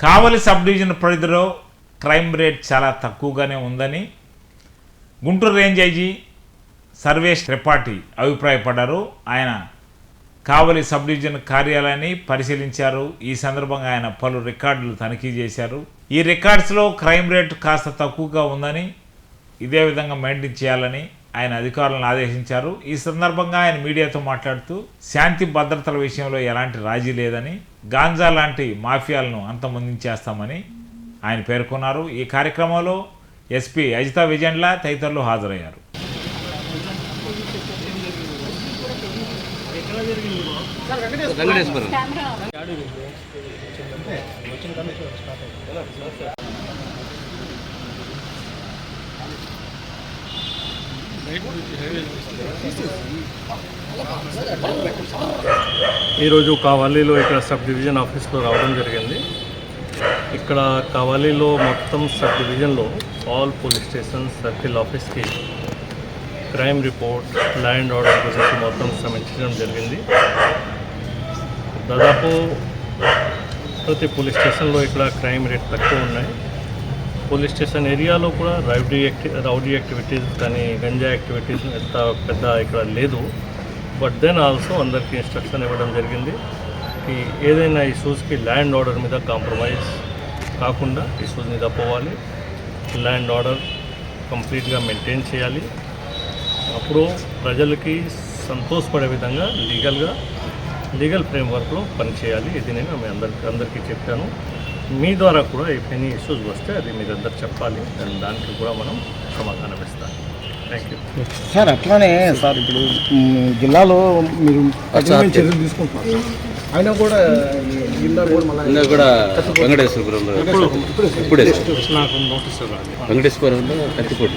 కావలి sub division పరిధిలో crime rate చాలా తక్కువగానే ఉందని గుంటూరు రేంజ్ ఐజీ సర్వేష్ త్రిపాఠి అభిప్రాయపడ్డారు. ఆయన కావలి సబ్ డివిజన్ కార్యాలయాన్ని పరిశీలించారు. ఈ సందర్భంగా ఆయన పలు రికార్డులు తనిఖీ చేశారు. ఈ రికార్డ్స్లో క్రైమ్ రేట్ కాస్త తక్కువగా ఉందని ఇదే విధంగా మెయింటైన్ చేయాలని ఆయన అధికారులను ఆదేశించారు. ఈ సందర్భంగా ఆయన మీడియాతో మాట్లాడుతూ శాంతి భద్రతల విషయంలో ఎలాంటి రాజీ లేదని గాంజా లాంటి మాఫియాలను అంతమొందించేస్తామని ఆయన పేర్కొన్నారు. ఈ కార్యక్రమంలో ఎస్పీ అజితా విజయండ్ల తదితరులు హాజరయ్యారు. వెంకటేశ్వరం ఈరోజు కావలిలో ఇక్కడ సబ్ డివిజన్ ఆఫీస్లో రావడం జరిగింది. ఇక్కడ కావలిలో మొత్తం సబ్ డివిజన్లో ఆల్ పోలీస్ స్టేషన్ సర్కిల్ ఆఫీస్కి crime report law and order గురించి మొత్తం సమీక్షించడం జరిగింది. దాదాపు ప్రతి పోలీస్ స్టేషన్లో ఇక్కడ క్రైమ్ రేట్ తక్కువ ఉన్నాయి. పోలీస్ స్టేషన్ ఏరియాలో కూడా రౌడీ యాక్టి రౌడీ యాక్టివిటీస్ కానీ గంజా యాక్టివిటీస్ ఎంత పెద్ద ఇక్కడ లేదు. బట్ దెన్ ఆల్సో అందరికీ ఇన్స్ట్రక్షన్ ఇవ్వడం జరిగింది. ఈ ఏదైనా ఇష్యూస్కి ల్యాండ్ ఆర్డర్ మీద కాంప్రమైజ్ కాకుండా ఇష్యూస్ మీద పోవాలి. ల్యాండ్ ఆర్డర్ కంప్లీట్గా మెయింటైన్ చేయాలి. అప్పుడు ప్రజలకి సంతోషపడే విధంగా లీగల్గా లీగల్ ఫ్రేమ్వర్క్లో పనిచేయాలి. ఇది నేను మీ అందరికి అందరికీ చెప్పాను. మీ ద్వారా కూడా ఇఫ్ ఎనీ ఇష్యూస్ వస్తే అది మీరు అందరు చెప్పాలి. అండ్ దానికి కూడా మనం సమాధానం ఇస్తాం. థ్యాంక్ యూ సార్ అట్లానే సార్ ఇప్పుడు జిల్లాలో మీరు చర్యలు తీసుకుంటున్నారు అయినా కూడా ఈ జిల్లాలో కూడా మళ్ళీ ఇందాక కూడా వెంకటేశ్వరపురంలో ఇప్పుడే నాకు నోటీస్ వెంకటేశ్వరంలో కత్తిపోటు